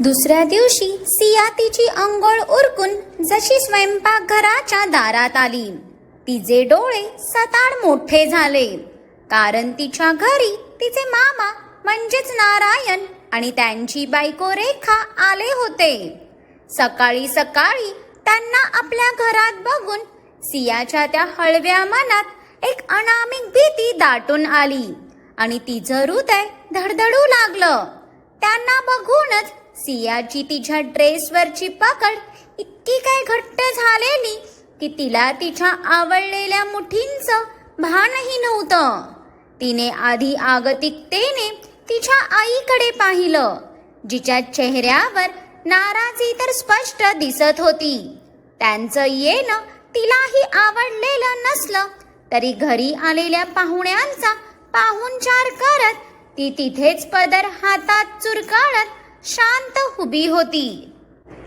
दुसऱ्या दिवशी सिया तिची अंघोळ उरकून जशी स्वयंपाकघराच्या दारात आली. तिचे डोळे सताड मोठे झाले. कारण तिच्या घरी तिचे मामा म्हणजेच नारायण आणि त्यांची बायको रेखा आले होते. सकाळी सकाळी त्यांना आपल्या घरात बघून सियाच्या त्या हळव्या मनात एक अनामिक भीती दाटून आली आणि तिचं हृदय धडधडू लागलं. त्यांना बघूनच सियाची तिच्या ड्रेसवरची पकड इतकी काय घट्ट झालेली की तिला तिच्या आवडलेल्या मुठींचं भानही नव्हतं. तिने आधी आगतिकतेने तिच्या आईकडे पाहिलं जिच्या चेहऱ्यावर नाराजी तर स्पष्ट दिसत होती. त्यांचं येणं तिलाही आवडलेलं नसलं तरी घरी आलेल्या पाहुण्यांचा पाहुणचार करत ती तिथेच पदर हातात चुरकाळत शांत उभी होती.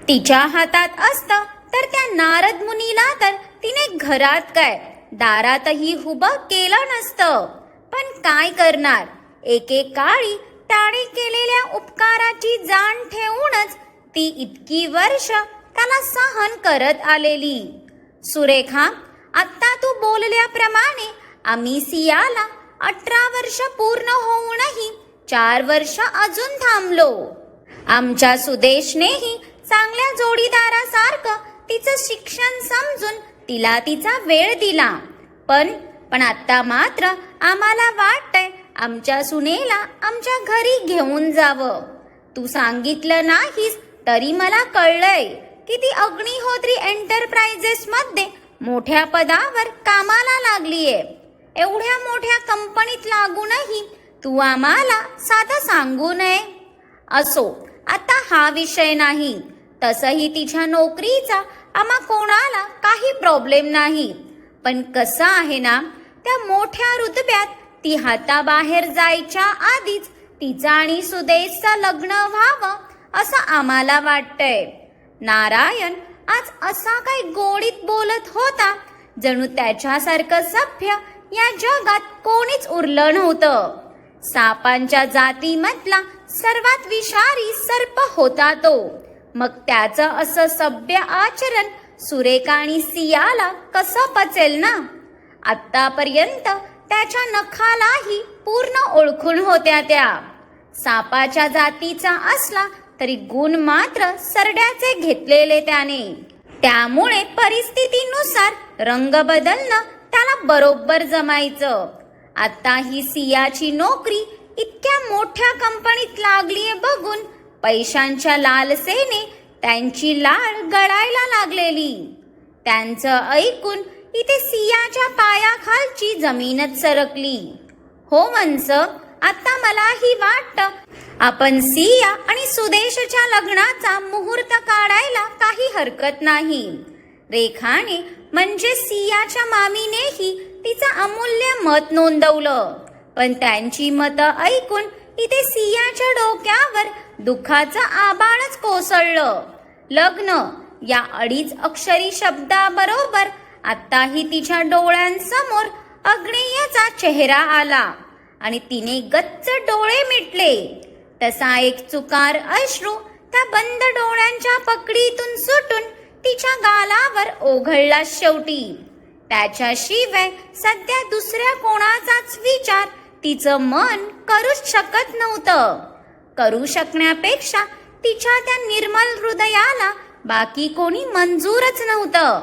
तिच्या हातात असतं तर त्या नारद मुनीला तर तिने घरात काय दारातही उभं केलं नसतं. पण काय करणार? एकेकाळी त्याने केलेल्या उपकाराची जाण ठेवूनच ती इतकी वर्ष त्याला सहन करत आलेली. सुरेखा आत्ता तू बोलल्याप्रमाणे आम्ही सियाला अठरा वर्ष पूर्ण होऊनही चार वर्ष अजून थांबलो. आमच्या सुदेशनेही चांगल्या जोडीदारासारखं तिचं शिक्षण समजून तिला तिचा वेळ दिला. पण पण आता मात्र आम्हाला वाटतंय आमच्या सुनेला आमच्या घरी घेऊन जावं. तू सांगितलं नाहीस तरी मला कळलंय की ती अग्निहोत्री एंटरप्राइजेस मध्ये मोठ्या पदावर कामाला लागलीये. एवढ्या मोठ्या कंपनीत लागूनही तू आम्हाला साधं सांगू नये. असो आता हा विषय नाही. तसही तिच्या नोकरीचा आम्हा कोणाला काही प्रॉब्लेम नाही. पण कसं आहे ना त्या मोठ्या रुतब्यात ती हाताबाहेर जायच्या आधीच तिचा आणि सुदेशचं लग्न व्हावं असं आम्हाला वाटतंय. नारायण आज असा काही गोडीत बोलत होता जणू त्याच्यासारखं सभ्य या जगात कोणीच उरलं नव्हतं. सापांच्या जातीमधला सर्वात विषारी सर्प होता तो. मग त्याचं असं सभ्य आचरण सुरेखा आणि सियाला कसं पचेल ना? आतापर्यंत त्याच्या नखालाही पूर्ण ओळखून होत्या त्या. सापाच्या जातीचा असला तरी गुण मात्र सरड्याचे घेतलेले त्याने. त्यामुळे परिस्थितीनुसार रंग बदलणं त्याला बरोबर जमायचं. आता ही सियाची नोकरी इतक्या मोठ्या कंपनीत लागलीये बघून पैशांच्या लालसेने त्यांची लाळ गळायला लागलेली. त्यांचं ऐकून इथे सियाच्या पायाखालची जमीनच सरकली. हो मंच आता मलाही वाटतं आपण सिया आणि सुदेशच्या लग्नाचा मुहूर्त काढायला काही हरकत नाही. रेखाने म्हणजे सियाच्या मामीनेही तिचं अमूल्य मत नोंदवलं. पण त्यांची मतं ऐकून इथे सियाच्या डोक्यावर दुःखाचं आबाळच कोसळलं. लग्न या अडीच अक्षरी शब्दाबरोबर आताही तिच्या डोळ्यांसमोर अग्नेयाचा चेहरा आला आणि तिने गच्च डोळे मिटले. तसा एक चुकार अश्रू त्या बंद डोळ्यांच्या पकडीतून सुटून तिच्या गालावर ओघळला शेवटी. त्याच्याशिवाय सध्या दुसऱ्या कोणाचाच विचार तिचं मन करूच शकत नव्हतं. करू शकण्यापेक्षा तिच्या त्या निर्मल हृदयाला बाकी कोणी मंजूरच नव्हतं.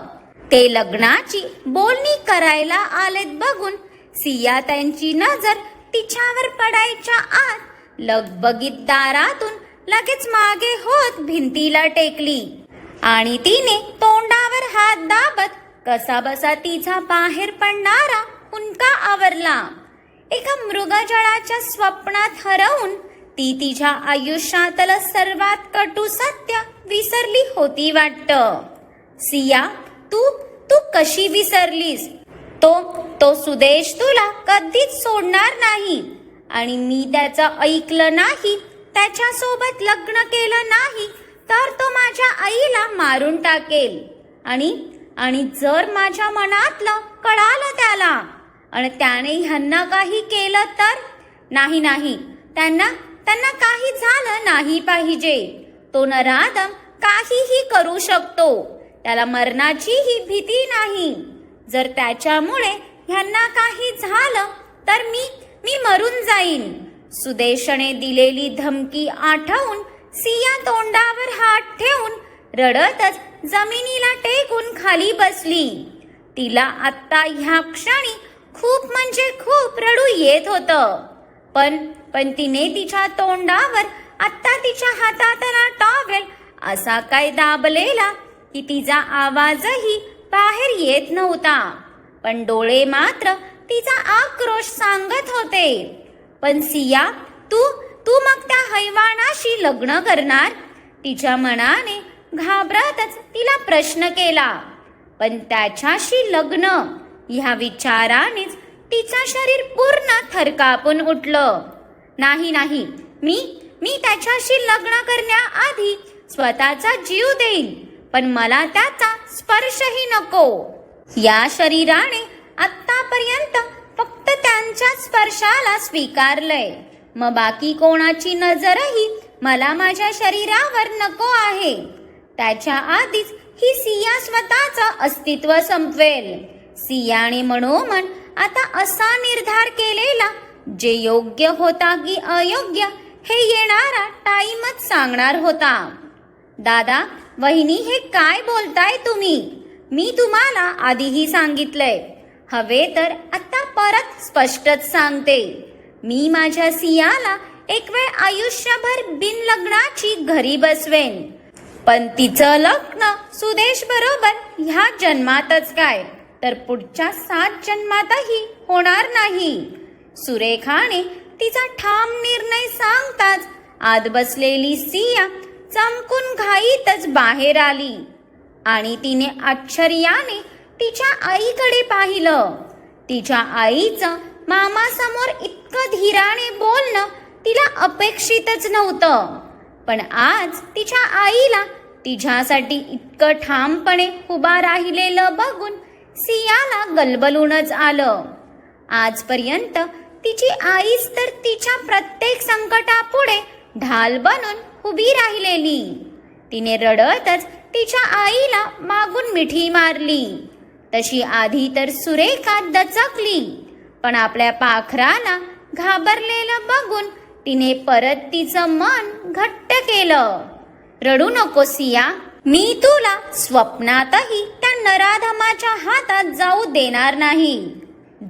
ते लग्नाची बोलणी करायला आलेत बघून सिया त्यांची नजर तिच्यावर पडायच्या आत लगबगीत दारातून लगेच मागे होत भिंतीला टेकली. आणि तिने तोंडावर हात दाबत कसा बसा तिचा बाहेर पडणारा हुंका आवरला. एका मृगजळाच्या स्वप्नात हरवून ती तिच्या आयुष्यातलं सर्वात कटू सत्य विसरली होती वाटत. सिया तू तू कशी विसरलीस? तो तो सुदेश तुला कधीच सोडणार नाही. आणि मी त्याचं ऐकलं नाही त्याच्यासोबत लग्न केलं नाही तर तो माझ्या आईला मारून टाकेल. आणि आणि जर माझ्या मनातलं कळालं त्याला आणि त्याने ह्यांना काही केलं तर? नाही नाही. त्यांना त्यांना काही झालं नाही पाहिजे. तो नराधम काहीही करू शकतो. त्याला मरणाचीही भीती नाही. जर त्याच्यामुळे ह्यांना काही झालं तर मी मी मरून जाईन. सुदेशने दिलेली धमकी आठवून सिया तोंडावर हात ठेवून रडतच जमिनीला टेकून खाली बसली. तिला आत्ता ह्या क्षणी खूप म्हणजे खूप रडू येत होतं. पण पण तिने तिच्या तोंडावर आत्ता तिच्या हातातला टॉवेल असा काय दाबलेला की तिचा आवाजही बाहेर येत नव्हता. पण डोळे मात्र तिचा आक्रोश सांगत होते. पण सिया तू तू मग त्या हैवानाशी लग्न करणार? तिच्या मनाने घाबरतच तिला प्रश्न केला. पण त्याच्याशी लग्न ह्या विचारानेच तिचं शरीर पूर्ण थरकापून उठलं. नाही नाही मी मी त्याच्याशी लग्न करण्याआधी स्वतःचा जीव देईन पण मला त्याचा स्पर्शही नको. या शरीराने आतापर्यंत फक्त त्यांच्या स्पर्शाला स्वीकारलंय. मग बाकी कोणाची नजरही मला माझ्या शरीरावर नको आहे. त्याच्या आधीच ही सिया स्वतःचं अस्तित्व संपवेल. सियाने मनोमन आता असा निर्धार केलेला जे योग्य होता की अयोग्य हे येणारा टाइमच सांगणार होता. दादा वहिनी हे काय बोलताय तुम्ही? मी तुम्हाला आधीही सांगितलंय. हवे तर आता परत स्पष्टच सांगते. मी माझ्या सियाला एक वेळ आयुष्यभर बिनलग्नाची घरी बसवेन. पण तिचं लग्न सुदेश बरोबर ह्या जन्मातच काय? तर पुढच्या सात जन्मातही होणार नाही. सुरेखाने तिचा ठाम निर्णय सांगताच आत बसलेली सिया चमकून घाईतच बाहेर आली. आणि तिने आश्चर्याने तिच्या आईकडे पाहिलं. तिच्या आईचं मामासमोर इतकं धीराने बोलणं तिला अपेक्षितच नव्हतं. पण आज तिच्या आईला तिच्यासाठी इतकं ठामपणे उभा राहिलेलं बघून सियाला गलबलूनच आलं. आजपर्यंत तिची आईच तर तिच्या प्रत्येक संकटापुढे ढाल बनून उभी राहिलेली. तिने रडतच तिच्या आईला मागून मिठी मारली. तशी आधी तर सुरेखा दचकली पण आपल्या पाखराला घाबरलेलं बघून तिने परत तिचं मन घट्ट केलं. रडू नको सिया मी तुला स्वप्नातही नराधमाच्या हातात जाऊ देणार नाही.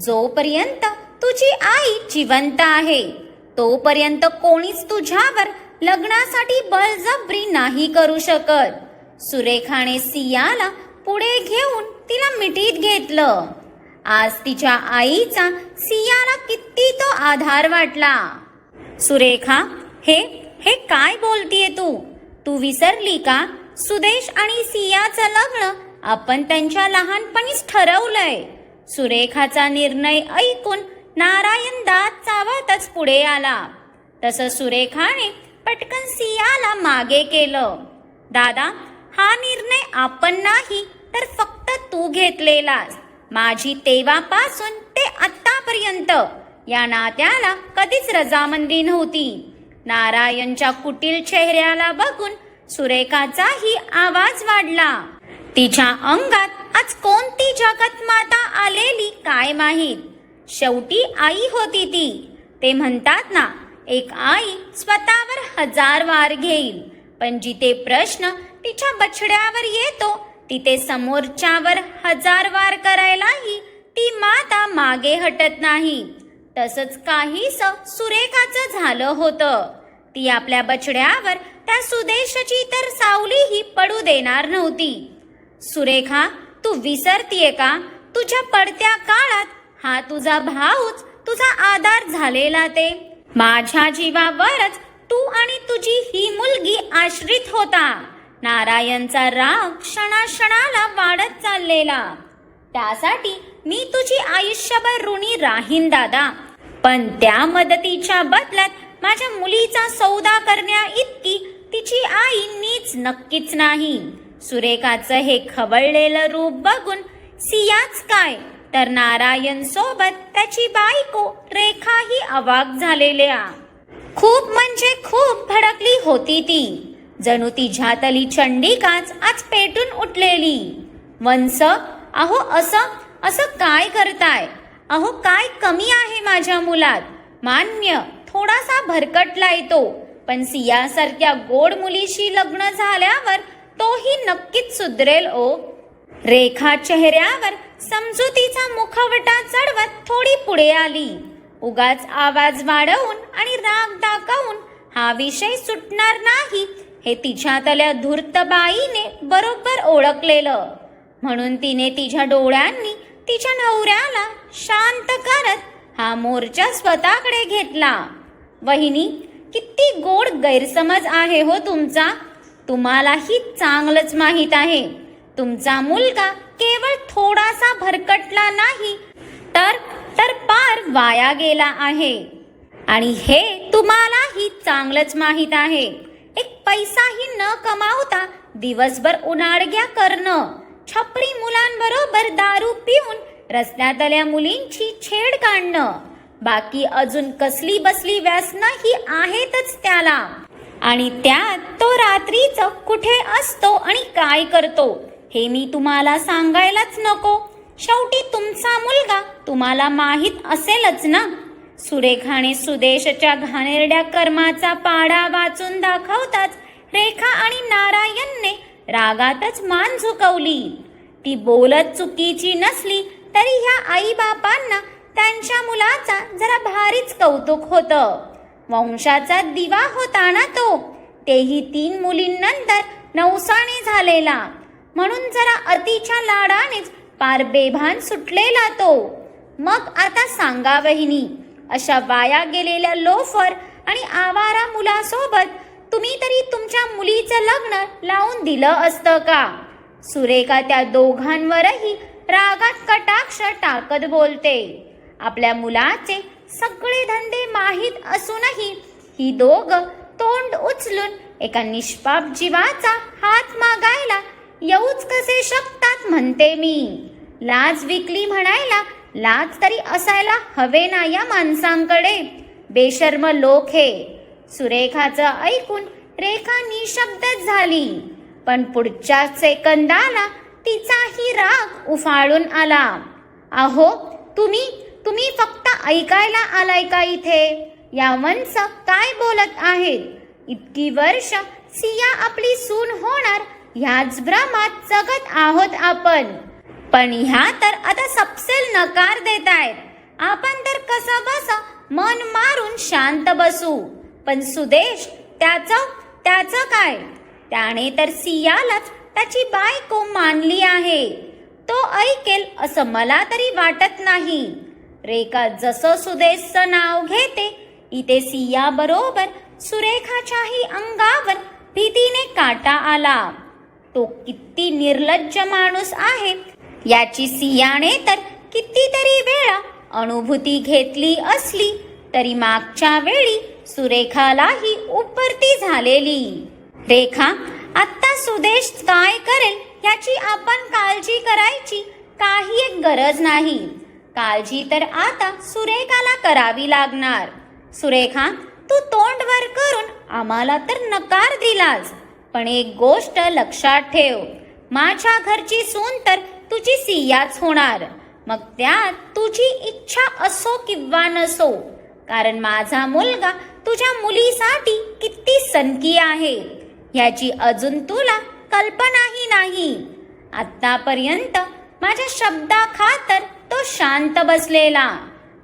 जोपर्यंत तुझी आई जिवंत आहे तोपर्यंत कोणीच तुझ्यावर लग्नासाठी बळजबरी नाही करू शकत. सुरेखाने सियाला पुढे घेऊन तिला मिठीत घेतलं. आज तिच्या आईचा सियाला किती तो आधार वाटला. सुरेखा हे हे काय बोलतीये तू? तू विसरली का? सुदेश आणि सियाचं लग्न आपण त्यांच्या लहानपणीच ठरवलंय. सुरेखाचा निर्णय ऐकून नारायण दात चावतच पुढे आला. तसं सुरेखाने पटकन सियाला मागे केलं. दादा हा निर्णय आपण नाही तर फक्त तू घेतलेलास. माझी तेव्हापासून ते आतापर्यंत या नात्याला कधीच रजामंदी नव्हती. नारायणच्या कुटील चेहऱ्याला बघून सुरेखाचाही आवाज वाढला. तिच्या अंगात आज कोणती जगत माता आलेली काय माहीत? शेवटी आई होती ती. ते म्हणतात ना एक आई स्वतःवर हजार वार घेईल. पण जिथे प्रश्न तिच्या बछड्यावर येतो तिथे समोरच्यावर हजार वार करायलाही ती माता मागे हटत नाही. तसंच काहीस सुरेखाचं झालं होतं. ती आपल्या बछड्यावर त्या सुदेशची तर सावलीही पडू देणार नव्हती. सुरेखा तू विसरतीये का? तुझ्या पडत्या काळात हा तुझा भाऊच तुझा आधार झालेला ते. माझ्या जीवावरच तू आणि तुझी ही मुलगी आश्रित होता. नारायणचा राग क्षणाक्षणाला वाढत चाललेला. त्यासाठी मी तुझी आयुष्यभर ऋणी राहीन दादा. पण त्या मदतीच्या बदल्यात माझ्या मुलीचा सौदा करण्या इतकी तिची आई मीच नक्कीच नाही. सुरेखाचं हे खवळलेलं रूप बघून सियाच काय? तर नारायण सोबत त्याची बायको रेखाही अवाक झालेल्या. खूप म्हणजे खूप भडकली होती ती. जणू तिच्यातली चंडिकाच आज पेटून उठलेली. वंस अहो असं असं काय करताय? अहो काय कमी आहे माझ्या मुलात? मान्य थोडासा भरकटलाय तो. पण सियासारख्या गोड मुलीशी लग्न झाल्यावर तोही नक्कीच सुधरेल ओ. रेखा चेहऱ्यावर समजुतीचा मुखवटा चढवत थोडी पुढे आली. उगाच आवाज वाढवून आणि राग दाखवून हा विषय सुटणार नाही हे तिच्यातल्या धूर्त बाईने बरोबर ओळखलेलं. म्हणून तिने तिच्या डोळ्यांनी तिच्या नवऱ्याला शांत करत हा मोर्चा स्वतःकडे घेतला. वहिनी किती गोड गैरसमज आहे हो तुमचा. तुम्हालाही चांगलंच माहीत आहे. तुमचा मुलगा केवळ थोडासा भरकटला नाही तर तर पार वाया गेला आहे. आणि हे तुम्हालाही चांगलंच माहीत आहे. एक पैसाही न कमावता दिवसभर उन्हाळग्या करणं छपरी मुलांबरोबर दारू पिऊन रस्त्यातल्या मुलींची छेड काढणं बाकी अजून कसली बसली व्यसनं ही आहेतच त्याला. आणि त्यात तो रात्रीच कुठे असतो आणि काय करतो हे मी तुम्हाला सांगायलाच नको. शेवटी तुमचा मुलगा तुम्हाला माहीत असेलच ना? सुरेखाने सुदेशच्या घाणेरड्या कर्माचा पाडा वाचून दाखवताच रेखा आणि नारायणने रागातच मान झुकवली. ती बोलत चुकीची नसली तरी ह्या आई बापांना त्यांच्या मुलाचा जरा भारीच कौतुक होतं. वंशाचा दिवा होता ना तो. तेही तीन मुलींनंतर नवसाने झालेला. म्हणून जरा अतिच्या लाडानेच पार बेभान सुटलेला तो. मग आता सांगा वहिनी अशा वाया गेलेल्या लोफर आणि आवारा मुलासोबत तुम्ही तरी तुमच्या मुलीचं लग्न लावून दिलं असतं का? सुरेखा त्या दोघांवरही रागात कटाक्ष टाकत बोलते. आपल्या मुलाचे सगळे धंदे माहीत असूनही ही दोघ तोंड उचलून एका निष्पाप जीवाचा हात मागायला येऊच कसे शकतात म्हणते मी. लाज विकली म्हणायला लाज तरी असायला हवे ना या माणसांकडे. बेशर्म लोक हे. सुरेखाचं ऐकून रेखा निशब्दच झाली. पण पुढच्या सेकंदाला तिचाही राग उफाळून आला. अहो तुम्ही तुम्ही फक्त ऐकायला आलाय का इथे? या वंश काय बोलत आहेत? इतकी वर्ष सिया आपली सून होणार ह्याच भ्रमात जगत आहोत आपण. पण ह्या तर आता सपसेल नकार देत आहेत आपण तर कसं बस मन मारून शांत बसू. पण सुदेश त्याचं त्याचं काय? त्याने तर सियालाच त्याची बायको मानली आहे. तो ऐकेल असं मला तरी वाटत नाही. रेखा जसं सुदेशचं नाव घेते इथे सिया बरोबर सुरेखाच्याही अंगावर भीतीने काटा आला. तो किती निर्लज्ज माणूस आहे याची सियाने तर कितीतरी वेळा अनुभूती घेतली असली तरी मागच्या वेळी सुरेखालाही उपरती झालेली. रेखा आत्ता सुदेश काय करेल याची आपण काळजी करायची काही एक गरज नाही. काळजी तर आता सुरेखाला करावी लागणार. सुरेखा तू तोंड वर करून आम्हाला तर नकार दिलास. पण एक गोष्ट लक्षात ठेव. माझ्या घरची सून तर तुझी सियाच होणार. मग त्यात तुझी इच्छा असो किंवा नसो कारण माझा मुलगा तुझ्या मुलीसाठी किती सनकी आहे. ह्याची अजून तुला कल्पनाही नाही. आतापर्यंत माझ्या शब्दाखातर तो शांत बसलेला.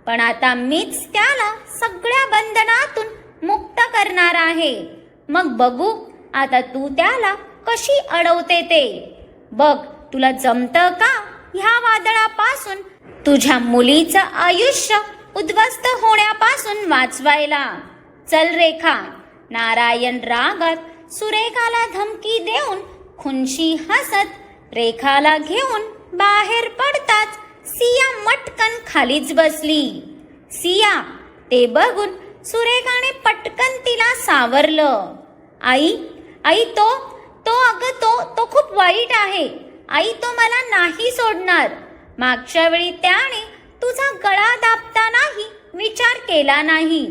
पण आता मीच त्याला सगळ्या बंधनातून मुक्त करणार आहे. मग बघू आता तू त्याला कशी अडवते ते. बघ तुला जमतं का ह्या वादळापासून? तुझ्या मुलीचं आयुष्य उद्ध्वस्त होण्यापासून वाचवायला. चल रेखा नारायण रागात सुरेखाला धमकी देऊन खुनशी हसत रेखाला घेऊन बाहेर पडतात. सिया मटकन खालीच बसली. सिया ते बघून सुरेखाने पटकन तिला सावरलं. आई आई तो तो अगं तो तो खूप वाईट आहे. आई तो मला नाही सोडणार. मागच्या वेळी त्याने तुझा गळा दाबतानाही विचार केला नाही.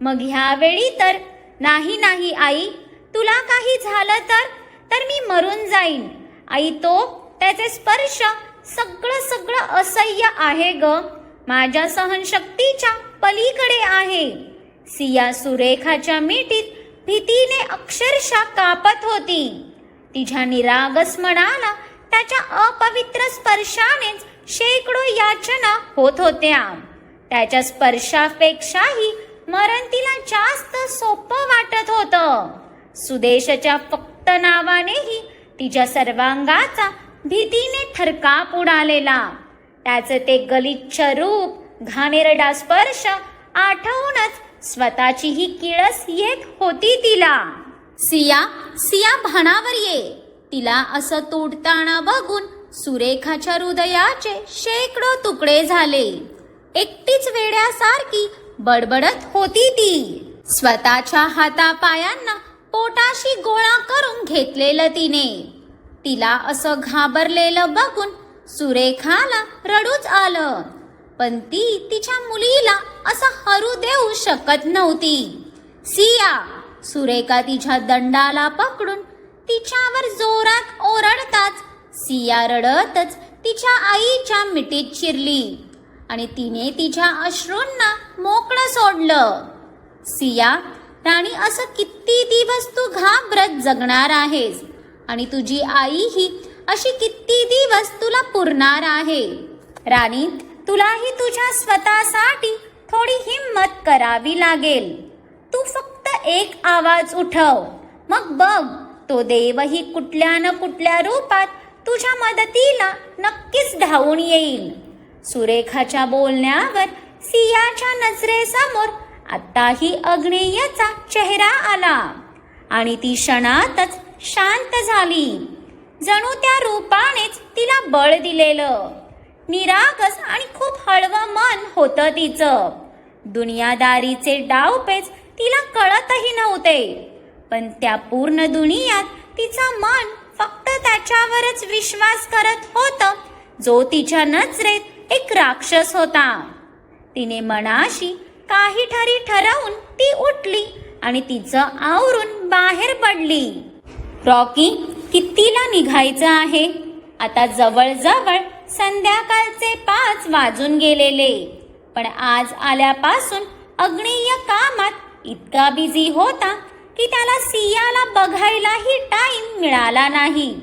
मग ह्यावेळी तर नाही नाही आई तुला काही झालं तर तर मी मरून जाईन. आई तो त्याचे स्पर्श सगळं सगळं असह्य आहे ग. माझ्या सहनशक्तीच्या पलीकडे आहे. सिया सुरेखाच्या मिठीत भीतीने अक्षरशः कापत होती. तिच्या निरागस मनाला त्याच्या अपवित्र स्पर्शानेच शेकडो याचना होत होत्या. त्याच्या स्पर्शापेक्षाही मरण तिला जास्त सोपं वाटत होतं. सुदेशच्या फक्त नावानेही तिच्या सर्वांगाचा भीतीने थरकाप उडालेला. त्याचं ते गलिच्छ रूप घाणेरडा स्पर्श आठवूनच स्वतःची ही किळस येत होती तिला. सिया सिया भानावर ये. तिला असं तोडताना बघून सुरेखाच्या हृदयाचे शेकडो तुकडे झाले. एकटीच वेड्यासारखी बडबडत होती ती. स्वतःच्या हातापायांना पोटाशी गोळा करून घेतलेलं तिने. तिला असं घाबरलेलं बघून सुरेखाला रडूच आलं. पण ती तिच्या मुलीला असं हरू देऊ शकत नव्हती. सिया सुरेखा तिच्या दंडाला पकडून तिच्यावर जोरात ओरडताच सिया रडतच तिच्या आईच्या मिठीत शिरली आणि तिने तिच्या अश्रूंना मोकळं सोडलं. सिया राणी असं किती दिवस तू घाबरत जगणार आहेस? आणि तुझी आई ही अशी किती दिवस तुला पुरणार आहे? राणी तुलाही तुझ्या स्वतःसाठी थोडी हिंमत करावी लागेल. तू फक्त एक आवाज उठव. मग बघ तो देवही कुठल्या न कुठल्या रूपात तुझ्या मदतीला नक्कीच धावून येईल. सुरेखाच्या बोलण्यावर सियाच्या नजरेसमोर आताही अग्नेयचा चेहरा आला. आणि ती क्षणातच शांत झाली. जणू त्या रूपानेच तिला बळ दिलेलं. निरागस आणि खूप हळवं मन होतं तिचं. दुनियादारीचे डावपेच तिला कळतही नव्हते. पण त्या पूर्ण दुनियात तिचं मन फक्त त्याच्यावरच विश्वास करत होतं जो तिच्या नजरेत एक राक्षस होता. तिने मनाशी काही ठरी ठरवून ती उठली आणि तिचं आवरून बाहेर पडली. रॉकी कितीला निघायचं आहे? आता जवळजवळ संध्याकाळचे पाच वाजून गेलेले. पण आज आल्यापासून अग्नेय कामात इतका बिझी होता की त्याला सियाला बघायलाही टाइम मिळाला नाही.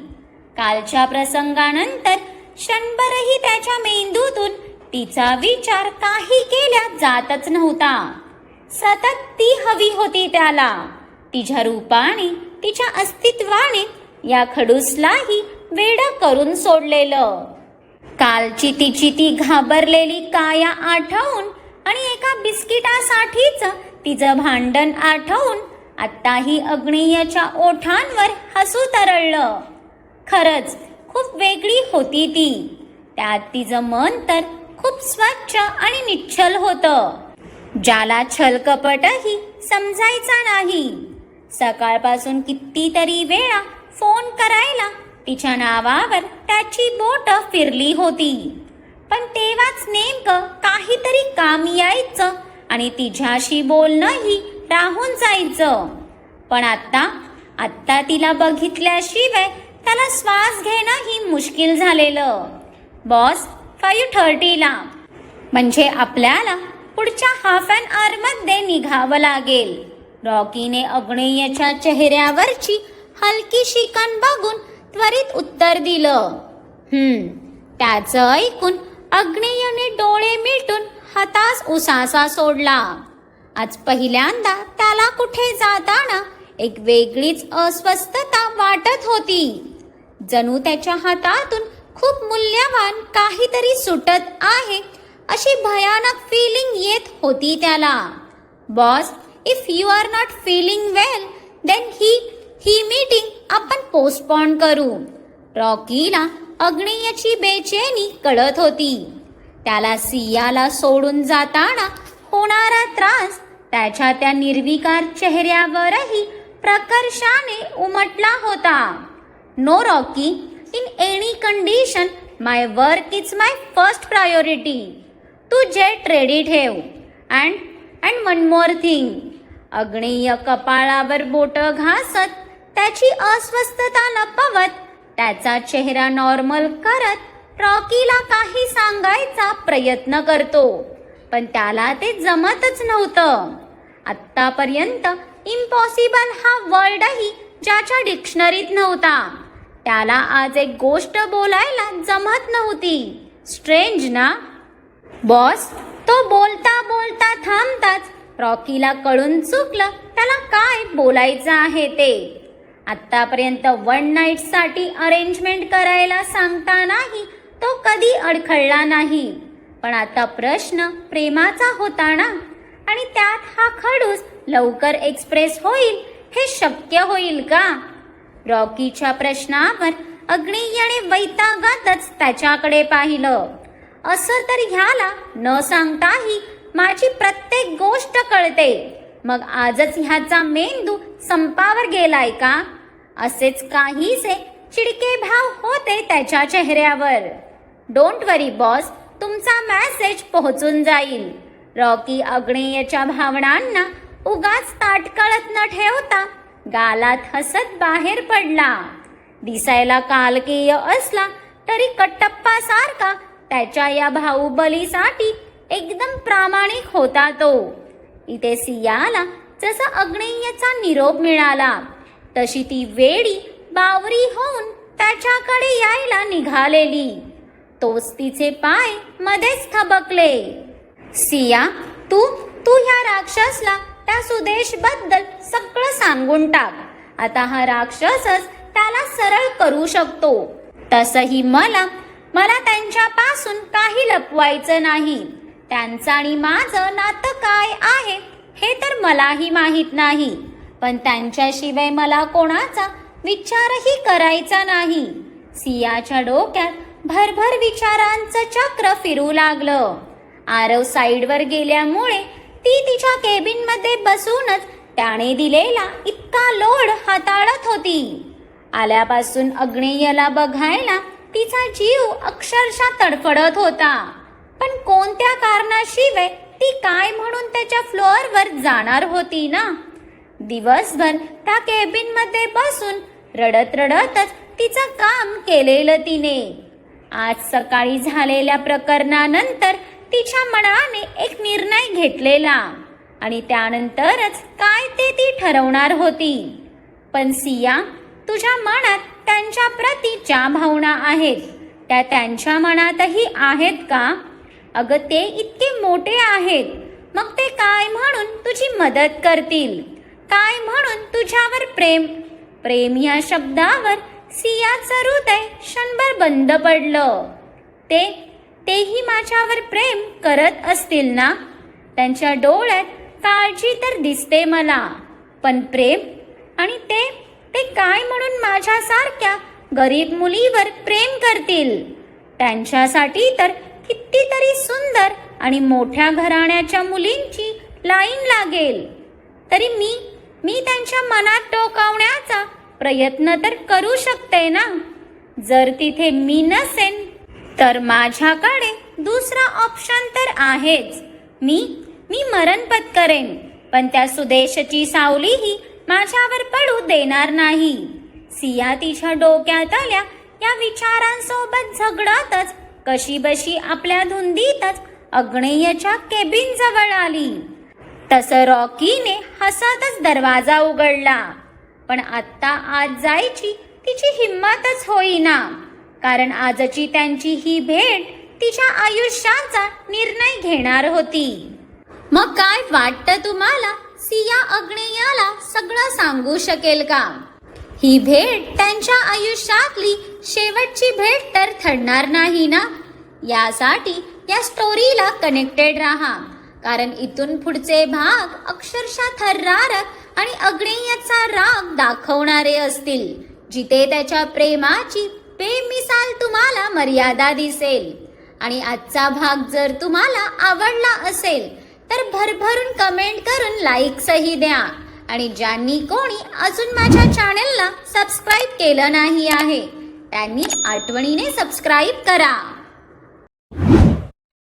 कालच्या प्रसंगानंतर क्षणभरही त्याच्या मेंदूतून तिचा विचार काही केल्या जातच नव्हता. सतत ती हवी होती त्याला. तिच्या रूपाने तिच्या अस्तित्वाने या खडूसलाही वेड करून सोडलेलं. कालची तिची ती घाबरलेली काया आठवून आणि एका बिस्किटासाठीच तिचं भांडण आठवून आत्ताही अग्नेयच्या ओठांवर हसू तरळलं. खरंच खूप वेगळी होती ती. त्यात तिचं मन तर खूप स्वच्छ आणि निश्चल होतं. ज्याला छलकपटही समजायचा नाही. सकाळपासून कितीतरी वेळा फोन करायला तिच्या नावावर त्याची बोट फिरली होती. पण तेव्हाच नेमकं काहीतरी काम यायचं आणि तिच्याशी बोलणंही राहून जायचं. पण आता आत्ता तिला बघितल्याशिवाय त्याला श्वास घेणंही मुश्किल झालेलं. बॉस फाईव्ह थर्टीला म्हणजे आपल्याला पुढच्या हाफ अनमध्ये निघावं लागेल. रॉकीने अग्नेयच्या चेहऱ्यावरची हलकी शिकन बघून त्वरित उत्तर दिलं. हम्म त्याचं ऐकून अग्नेयने डोळे मिटून हतास उसासा सोडला. आज पहिल्यांदा त्याला कुठे जाताना एक वेगळीच अस्वस्थता वाटत होती. जणू त्याच्या हातातून खूप मूल्यवान काहीतरी सुटत आहे अशी भयानक फीलिंग येत होती त्याला. Boss if you are not feeling well then ही ही मीटिंग आपण पोस्टपॉन करू. रॉकीला अग्नेयची बेचैनी कळत होती. त्याला सियाला सोडून जाताना होणारा त्रास त्याच्या त्या निर्विकार चेहऱ्यावरही प्रकर्षाने उमटला होता. No Rocky in any condition my work is my first priority Tu jet ready ठेव. And and one more thing Agneya कपाळावर बोट घासत त्याची अस्वस्थता लपवत त्याचा चेहरा नॉर्मल करत रॉकीला काही सांगायचा प्रयत्न करतो. पण त्याला ते जमतच नव्हतं. आत्तापर्यंत इम्पॉसिबल हा वर्डही ज्याच्या डिक्शनरीत नव्हता. त्याला आज एक गोष्ट बोलायला जमत नव्हती. स्ट्रेंज ना? बॉस तो बोलता बोलता थांबताच रॉकीला कळून चुकलं. त्याला काय बोलायचं आहे ते? आतापर्यंत वन नाईटसाठी अरेंजमेंट करायला सांगतानाही तो कधी अडखळला नाही. पण आता प्रश्न प्रेमाचा होता ना? आणि त्यात हा खडूस लवकर एक्सप्रेस होईल हे शक्य होईल का? रॉकीच्या प्रश्नावर अग्नेयाने वैतागातच त्याच्याकडे पाहिलं. असं तर ह्याला न सांगताही माझी प्रत्येक गोष्ट कळते. मग आजच ह्याचा मेंदू संपावर गेलाय का? असेच काहीसे चिडके भाव होते त्याच्या चेहऱ्यावर. डोंट वरी बॉस तुमचा मॅसेज पोहोचून जाईल. रॉकी अग्नेयच्या भावनांना उगाच ताटकळत न ठेवता गालात हसत बाहेर पडला. दिसायला कालकेय असला तरी कट्टप्पासारखा त्याच्या या भाऊबलीसाठी एकदम प्रामाणिक होता तो. इथे सियाला जसा अग्नेयचा निरोप मिळाला तशी ती वेडी बावरी होऊन त्याच्याकडे यायला निघालेली. तोच तिचे पाय मध्येच थबकले. सिया तू तू ह्या राक्षसला त्या सुदेशबद्दल सगळं सांगून टाक. आता हा राक्षसच त्याला सरळ करू शकतो. तसही मला मला त्यांच्यापासून काही लपवायचं नाही. त्यांचं आणि माझं नातं काय आहे हे तर मलाही माहीत नाही. पण त्यांच्याशिवाय मला कोणाचा विचारही करायचा नाही. सियाच्या डोक्यात भरभर विचारांचं चक्र फिरू लागलं. आरव साईडवर गेल्यामुळे ती तिच्या केबिनमध्ये बसूनच त्याने दिलेला इतका लोड हाताळत होती. आल्यापासून अग्नेयला बघायला तिचा जीव अक्षरशः तडफडत होता. पण कोणत्या कारणाशिवाय ती काय म्हणून त्याच्या फ्लोअरवर जाणार होती ना? दिवसभर त्या केबिनमध्ये बसून रडत रडतच तिचं काम केलेलं तिने. आज सकाळी झालेल्या प्रकरणानंतर तिच्या मनाने एक निर्णय घेतलेला आणि त्यानंतरच काय ते ती ठरवणार होती. पण सिया तुझ्या मनात त्यांच्या प्रती ज्या भावना आहेत त्या त्यांच्या मनातही आहेत का? अगं ते इतके मोठे आहेत. मग ते काय म्हणून तुझी मदत करतील? काय म्हणून तुझ्यावर प्रेम? प्रेम या शब्दावर सियाचं हृदय क्षणभर बंद पडलं. ते तेही माझ्यावर प्रेम करत असतील ना? त्यांच्या डोळ्यात काळजी तर दिसते मला. पण प्रेम? आणि ते ते काय म्हणून माझ्यासारख्या गरीब मुलीवर प्रेम करतील? त्यांच्यासाठी तर कितीतरी सुंदर आणि मोठ्या घराण्याच्या मुलींची लाईन लागेल. तरी मी मी त्यांच्या मनात टोकावण्याचा प्रयत्न तर करू शकते ना? जर तिथे मी नसेन तर माझ्याकडे दुसरा ऑप्शन तर आहेच. मी मी मरण पत्करेन पण त्या सुदेशची सावलीही माझ्यावर पडू देणार नाही. सिया तिच्या डोक्यात आल्या या विचारांसोबत झगडतच कशी बशी आपल्या धुंदीतच अग्नेयच्या केबिन जवळ आली. तसं रॉकीने हसतच दरवाजा उघडला. पण आत्ता आज जायची तिची हिंमतच होईना. कारण आजची त्यांची ही भेट तिच्या आयुष्याचा निर्णय घेणार होती. मग काय वाटतं तुम्हाला सिया अग्नेयाला सगळं सांगू शकेल का? ही भेट त्यांच्या आयुष्यातली शेवटची भेट तर ठरणार नाही ना? यासाठी या स्टोरीला कनेक्टेड राहा. कारण इथून पुढचे भाग अक्षरशः थर्रारक आणि अग्नेयाचा राग दाखवणारे असतील जिथे त्याच्या प्रेमाची बेमिसाल तुम्हाला मर्यादा दिसेल. आणि आजचा भाग जर तुम्हाला आवडला असेल तर भरभरून कमेंट करून लाईक्सही द्या. आणि ज्यांनी कोणी अजून माझ्या चॅनेलला सबस्क्राईब केलं नाही आहे त्यांनी आठवणीने सबस्क्राईब करा.